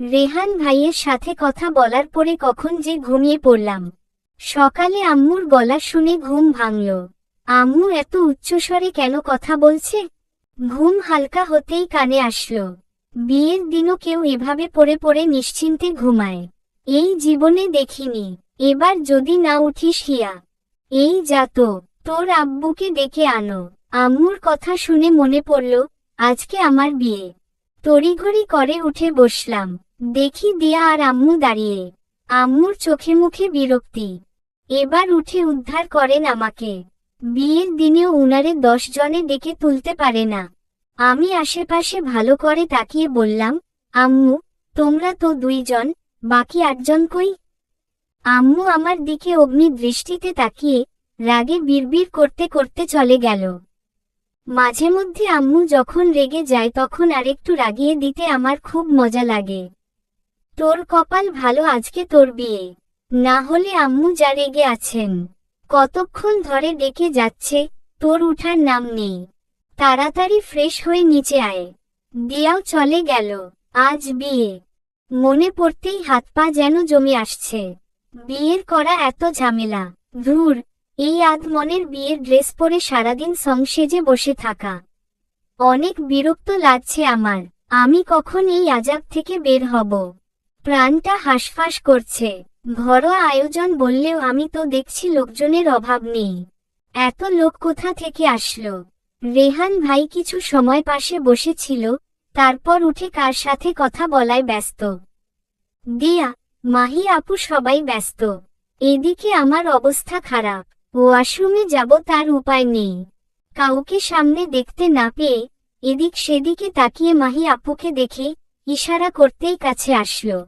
রেহান ভাইয়ের সাথে কথা বলার পরে কখন যে ঘুমিয়ে পড়লাম। সকালে আম্মুর গলা শুনে ঘুম ভাঙল। আম্মু এত উচ্চস্বরে কেন কথা বলছে? ঘুম হালকা হতেই কানে আসলো। বিয়ের দিনও কেউ এভাবে পড়ে পড়ে নিশ্চিন্তে ঘুমায়। এই জীবনে দেখিনি, এবার যদি না উঠিস হিয়া। এই যাত তোর আব্বুকে ডেকে আনো। আম্মুর কথা শুনে মনে পড়ল, আজকে আমার বিয়ে। তড়িঘড়ি করে উঠে বসলাম। দেখি দিয়া আর আম্মু দাঁড়িয়ে। আম্মুর চোখে মুখে বিরক্তি। এবার উঠে উদ্ধার করেন আমাকে। বিয়ের দিনেও উনারে দশ জনে ডেকে তুলতে পারে না। আমি আশেপাশে ভালো করে তাকিয়ে বললাম, আম্মু, তোমরা তো দুইজন, বাকি আটজন কই? আম্মু আমার দিকে অগ্নি দৃষ্টিতে তাকিয়ে রাগে বিড়বিড় করতে করতে চলে গেল। মাঝে মধ্যে আম্মু যখন রেগে যায় তখন আরেকটু রাগিয়ে দিতে আমার খুব মজা লাগে। তোর কপাল ভালো আজকে তোর বিয়ে। না হলে আম্মু যা রেগে আছেন। কতক্ষণ ধরে ডেকে যাচ্ছে, তোর উঠার নাম নেই। তাড়াতাড়ি ফ্রেশ হয়ে নিচে আয়। দিয়াও চলে গেল, আজ বিয়ে। মনে পড়তেই হাত পা যেন জমে আসছে। বিয়ের করা এত ঝামেলা। ধুর, এই আধ মনের বিয়ের ড্রেস পরে সারাদিন সংসেজে বসে থাকা। অনেক বিরক্ত লাগছে আমার। আমি কখন এই আজাব থেকে বের হব? প্রাণটা হাঁসফাঁস করছে। ঘরোয়া আয়োজন বললেও আমি তো দেখছি লোকজনের অভাব নেই। এত লোক কোথা থেকে আসলো? রেহান ভাই কিছু সময় পাশে বসেছিল, তারপর উঠে কার সাথে কথা বলায় ব্যস্ত। দিয়া, মাহি আপু সবাই ব্যস্ত। এদিকে আমার অবস্থা খারাপ। ওয়াশরুমে যাব তার উপায় নেই। কাউকে সামনে দেখতে না পেয়ে এদিক সেদিকে তাকিয়ে মাহি আপুকে দেখে ইশারা করতেই কাছে আসলো।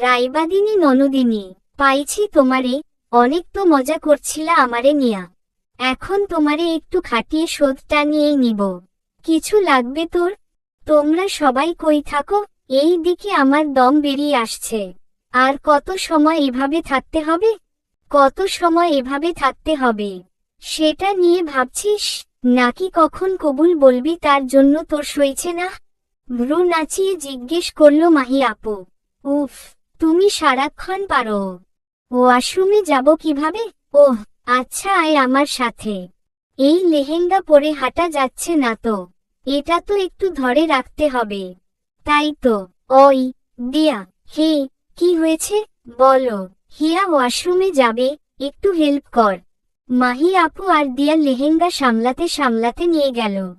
রাইবাদিনী ননদিনী, পাইছি তোমারে, অনেক তো মজা করছিলা আমারে নিয়া। এখন তোমারে একটু খাটিয়ে শোধটা নিয়েই নিব। কিছু লাগবে তোর? তোমরা সবাই কই থাকো, এই দিকে আমার দম বেরিয়ে আসছে। আর কত সময় এভাবে থাকতে হবে? কত সময় এভাবে থাকতে হবে? সেটা নিয়ে ভাবছিস? নাকি কখন কবুল বলবি তার জন্য তোর সইছে না? ভ্রু নাচিয়ে জিজ্ঞেস করল মাহি আপু। উফ! তুমি সারাক্ষণ পারো। ওয়াশরুমে যাব কীভাবে? ওহ আচ্ছা আয় আমার সাথে। এই লেহেঙ্গা পরে হাঁটা যাচ্ছে না তো। এটা তো একটু ধরে রাখতে হবে। তাই তো। ওই, দিয়া, হে, কি হয়েছে? বলো। হিয়া ওয়াশরুমে যাবে, একটু হেল্প কর। মাহি আপু আর দিয়া লেহেঙ্গা সামলাতে সামলাতে নিয়ে গেল।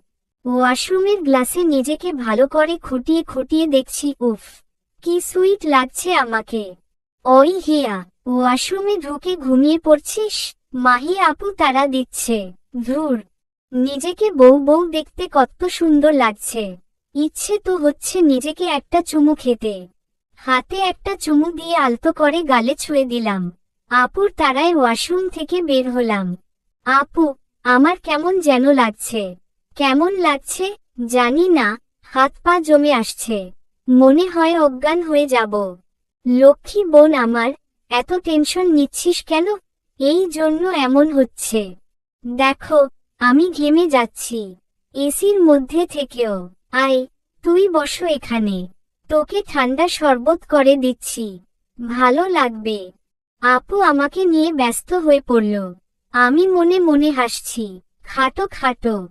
ওয়াশরুমের গ্লাসে নিজেকে ভালো করে খুঁটিয়ে খুঁটিয়ে দেখছি, উফ। কি সুইট লাগছে আমাকে। ওই হিয়া, ওয়াশরুমে ঢুকে ঘুমিয়ে পড়ছিস? মাহি আপু তারা দিচ্ছে। ধুর। নিজেকে বউ বউ দেখতে কত সুন্দর লাগছে। ইচ্ছে তো হচ্ছে নিজেকে একটা চুমু খেতে। হাতে একটা চুমু দিয়ে আলতো করে গালে ছুঁয়ে দিলাম। আপুর তারায় ওয়াশরুম থেকে বের হলাম। আপু, আমার কেমন যেন লাগছে। কেমন লাগছে জানি না, হাত পা জমে আসছে। মনে হয় অজ্ঞান হয়ে যাব। লক্ষ্মী বোন আমার, এত টেনশন নিচ্ছিস কেন? এই জন্য এমন হচ্ছে। দেখো, আমি ঘেমে যাচ্ছি। এসির মধ্যে থেকেও। আয়, তুই বসো এখানে। তোকে ঠান্ডা শরবত করে দিচ্ছি। ভালো লাগবে। আপু আমাকে নিয়ে ব্যস্ত হয়ে পড়ল। আমি মনে মনে হাসছি। খাটো খাটো।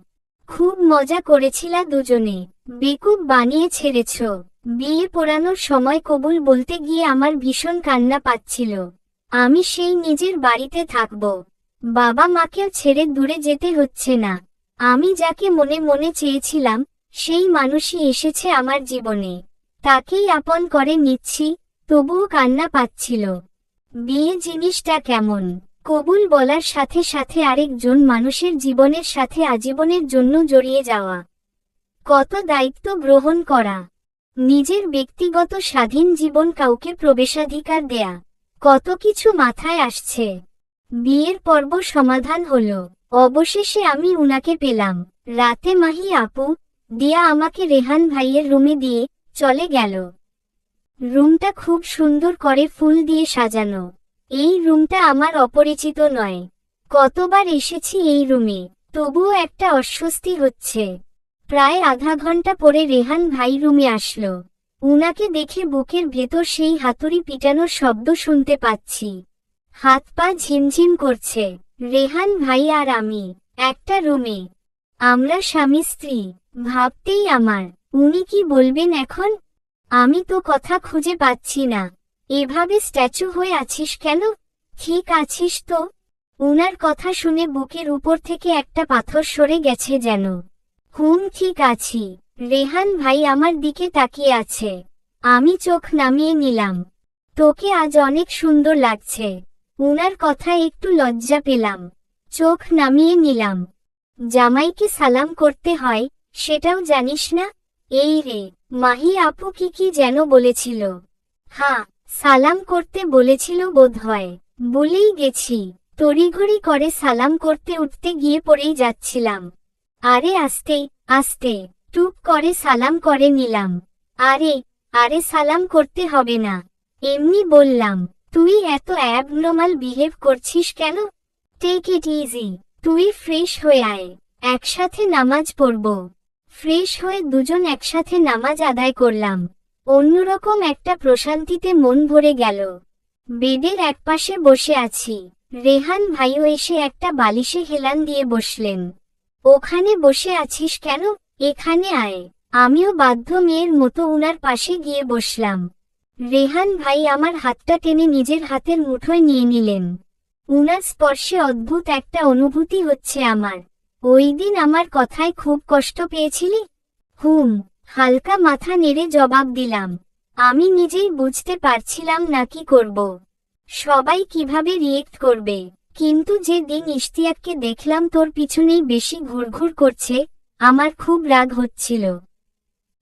খুব মজা করেছিলা দুজনে। বেকুব বানিয়ে ছেড়েছ। বিয়ে পড়ানোর সময় কবুল বলতে গিয়ে আমার ভীষণ কান্না পাচ্ছিল। আমি সেই নিজের বাড়িতে থাকব। বাবা মাকেও ছেড়ে দূরে যেতে হচ্ছে না। আমি যাকে মনে মনে চেয়েছিলাম, সেই মানুষই এসেছে আমার জীবনে। তাকেই আপন করে নিচ্ছি, তবুও কান্না পাচ্ছিল। বিয়ে জিনিসটা কেমন? কবুল বলার সাথে সাথে আরেকজন মানুষের জীবনের সাথে আজীবনের জন্য জড়িয়ে যাওয়া। কত দায়িত্ব গ্রহণ করা। নিজের ব্যক্তিগত স্বাধীন জীবন কাউকে প্রবেশাধিকার দেয়া। কত কিছু মাথায় আসছে। বিয়ের পর্ব সমাধান হল। অবশেষে আমি উনাকে পেলাম। রাতে মাহি আপু, দিয়া আমাকে রেহান ভাইয়ের রুমে দিয়ে চলে গেল। রুমটা খুব সুন্দর করে ফুল দিয়ে সাজানো। এই রুমটা আমার অপরিচিত নয়। কতবার এসেছি এই রুমে, তবুও একটা অস্বস্তি হচ্ছে। প্রায় আধা ঘণ্টা পরে রেহান ভাই রুমে আসলো। উনাকে দেখে বুকের ভেতর সেই হাতুড়ি পিটানোর শব্দ শুনতে পাচ্ছি। হাত পা ঝিমঝিম করছে। রেহান ভাই আর আমি, একটা রুমে। আমরা স্বামী স্ত্রী, ভাবতেই আমার, উনি কি বলবেন এখন? আমি তো কথা খুঁজে পাচ্ছি না। এভাবে স্ট্যাচু হয়ে আছিস কেন? ঠিক আছিস তো? উনার কথা শুনে বুকের উপর থেকে একটা পাথর সরে গেছে যেন। হুম, ঠিক আছি। রেহান ভাই আমার দিকে তাকিয়ে আছে। আমি চোখ নামিয়ে নিলাম। তোকে আজ অনেক সুন্দর লাগছে। উনার কথা একটু লজ্জা পেলাম। চোখ নামিয়ে নিলাম। জামাইকে সালাম করতে হয়, সেটাও জানিস না? এই রে, মাহি আপু কি কি যেন বলেছিল। হ্যাঁ সালাম করতে বলেছিল বোধ হয়। বলেই গেছি। তড়িঘড়ি করে সালাম করতে উঠতে গিয়ে পড়েই যাচ্ছিলাম। আরে আস্তে আস্তে টুপ করে সালাম করে নিলাম। আরে আরে সালাম করতে হবে না। এমনি বললাম, তুই এত অ্যাবনর্মাল বিহেভ করছিস কেন? টেক ইট ইজি তুই ফ্রেশ হয়ে আয়, একসাথে নামাজ পড়ব। ফ্রেশ হয়ে দুজন একসাথে নামাজ আদায় করলাম। অন্যরকম একটা প্রশান্তিতে মন ভরে গেল। বেডের একপাশে বসে আছি। রেহান ভাইও এসে একটা বালিশে হেলান দিয়ে বসলেন। ওখানে বসে আছিস কেন? এখানে আয়। আমিও বাধ্য মেয়ের মতো উনার পাশে গিয়ে বসলাম। রেহান ভাই আমার হাতটা টেনে নিজের হাতের মুঠোয় নিয়ে নিলেন। উনার স্পর্শে অদ্ভুত একটা অনুভূতি হচ্ছে আমার। ওই দিন আমার কথায় খুব কষ্ট পেয়েছিলি? হুম, হালকা মাথা নেড়ে জবাব দিলাম। আমি নিজেই বুঝতে পারছিলাম না কি করব। সবাই কীভাবে রিয়েক্ট করবে। কিন্তু যে দিন ইশতিয়াককে দেখলাম তোর পিছনেই বেশি ঘুরঘুর করছে, আমার খুব রাগ হচ্ছিল।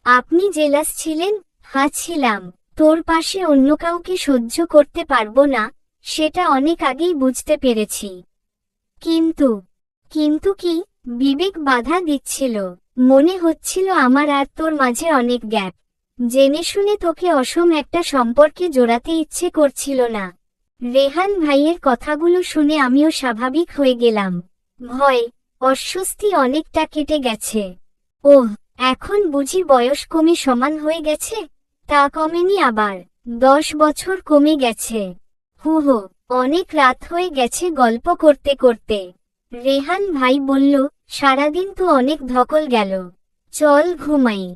আপনি জেলাস ছিলেন? হ্যাঁ ছিলাম। তোর পাশে অন্য কাউকে সহ্য করতে পারব না, সেটা অনেক আগেই বুঝতে পেরেছি। কিন্তু কিন্তু কি? বিবেক বাধা দিচ্ছিল। মনে হচ্ছিল আমার আর তোর মাঝে অনেক গ্যাপ। জেনে শুনে তোকে অসম একটা সম্পর্কে জোড়াতে ইচ্ছে করছিল না। রেহান ভাইয়ের কথাগুলো শুনে আমিও স্বাভাবিক হয়ে গেলাম। ভয়, অস্বস্তি অনেকটা কেটে গেছে। ওহ, এখন বুঝি বয়স কমে সমান হয়ে গেছে? তা কমেনি আবার। দশ বছর কমে গেছে। হু হো অনেক রাত হয়ে গেছে গল্প করতে করতে। রেহান ভাই বলল, সারাদিন তো অনেক ধকল গেল। চল ঘুমাই।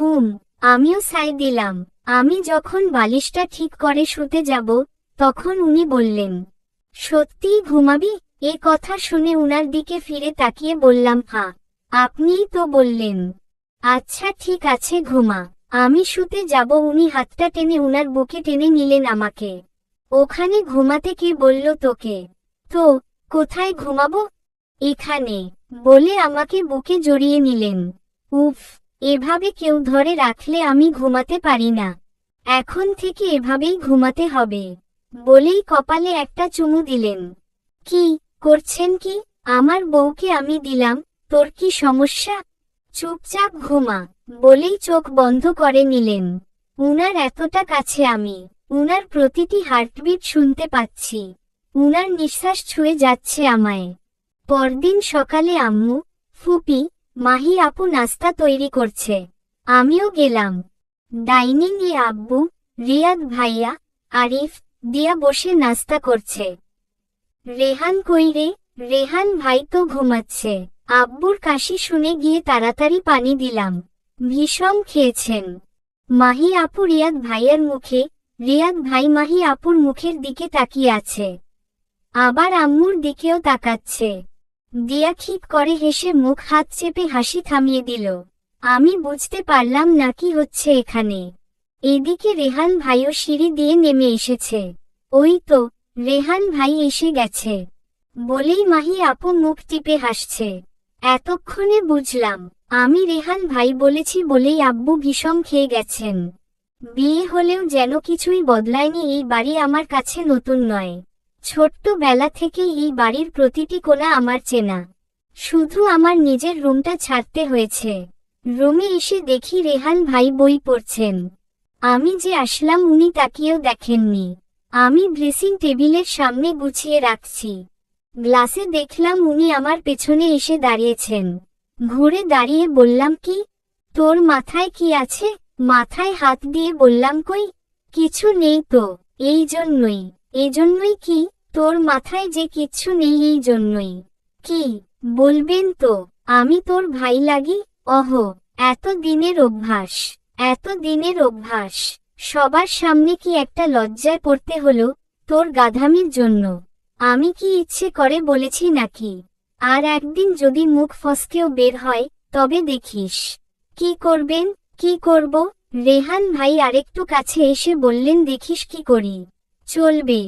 হুম, আমিও সাই দিলাম। আমি যখন বালিশটা ঠিক করে শুতে যাব তখন উনি বললেন, সত্যিই ঘুমাবি? এ কথা শুনে উনার দিকে ফিরে তাকিয়ে বললাম, হা। আপনিই তো বললেন আচ্ছা ঠিক আছে, ঘুমা। আমি শুতে যাব। উনি হাতটা টেনে উনার বুকে টেনে নিলেন আমাকে। ওখানে ঘুমাতে কে বলল তোকে? তো, কোথায় ঘুমাবো? এখানে। বলে আমাকে বুকে জড়িয়ে নিলেন। উফ, এভাবে কেউ ধরে রাখলে আমি ঘুমাতে পারি না। এখন থেকে এভাবেই ঘুমাতে হবে। বলেই কপালে একটা চুমু দিলেন। কি, করছেন কি? আমার বউকে আমি দিলাম, তোর কি সমস্যা? চুপচাপ ঘুমা, বলেই চোখ বন্ধ করে নিলেন। উনার এতটা কাছে আমি, উনার প্রতিটি হার্টবিট শুনতে পাচ্ছি। উনার নিঃশ্বাস ছুঁয়ে যাচ্ছে আমায়। পরদিন সকালে আম্মু, ফুপি, মাহি আপু নাস্তা তৈরি করছে। আমিও গেলাম। ডাইনিং এ আব্বু, রিয়াদ ভাইয়া, আরিফ দিয়া বসে নাস্তা করছে। রেহান কইরে রেহান ভাই তো ঘুমাচ্ছে। আব্বুর কাশি শুনে গিয়ে তাড়াতাড়ি পানি দিলাম। ভীষণ খেয়েছেন। মাহি আপু রিয়াদ ভাইয়ের মুখে, রিয়াদ ভাই মাহি আপুর মুখের দিকে তাকিয়ে আছে। আবার আম্মুর দিকেও তাকাচ্ছে। দিয়া খিক করে হেসে মুখ হাত চেপে হাসি থামিয়ে দিল। আমি বুঝতে পারলাম না কি হচ্ছে এখানে। এদিকে রেহান ভাইও সিঁড়ি দিয়ে নেমে এসেছে। ওই তো, রেহান ভাই এসে গেছে। বলেই মাহি আপু মুখ টিপে হাসছে। এতক্ষণে বুঝলাম, আমি রেহান ভাই বলেছি বলেই আব্বু ভীষণ খেয়ে গেছেন। বিয়ে হলেও যেন কিছুই বদলায়নি এই বাড়ি আমার কাছে নতুন নয়। ছোট্ট বেলা থেকেই এই বাড়ির প্রতিটি কোণা আমার চেনা। শুধু আমার নিজের রুমটা ছাড়তে হয়েছে। রুমে এসে দেখি রেহান ভাই বই পড়ছেন। আমি যে আসলাম উনি তাকিয়েও দেখেননি। আমি ড্রেসিং টেবিলের সামনে গুছিয়ে রাখছি। গ্লাসে দেখলাম উনি আমার পেছনে এসে দাঁড়িয়েছেন। ঘুরে দাঁড়িয়ে বললাম, কি? তোর মাথায় কি আছে? মাথায় হাত দিয়ে বললাম, কই? কিছু নেই তো, এই জন্যই। এই জন্যই কি? তোর মাথায় যে কিচ্ছু নেই, এই জন্যই। কি? বলবেন তো, আমি তোর ভাই লাগি? অহ, এত দিনের অভ্যাস। এত দিনের অভ্যাস, সবার সামনে কি একটা লজ্জায় পড়তে হলো তোর গাধামির জন্য? আমি কি ইচ্ছে করে বলেছি নাকি? আর একদিন যদি মুখ ফসকেও বের হয়, তবে দেখিস। কি করবেন, কি করব? রেহান ভাই আরেকটু কাছে এসে বললেন, দেখিস কি করি। চলবে।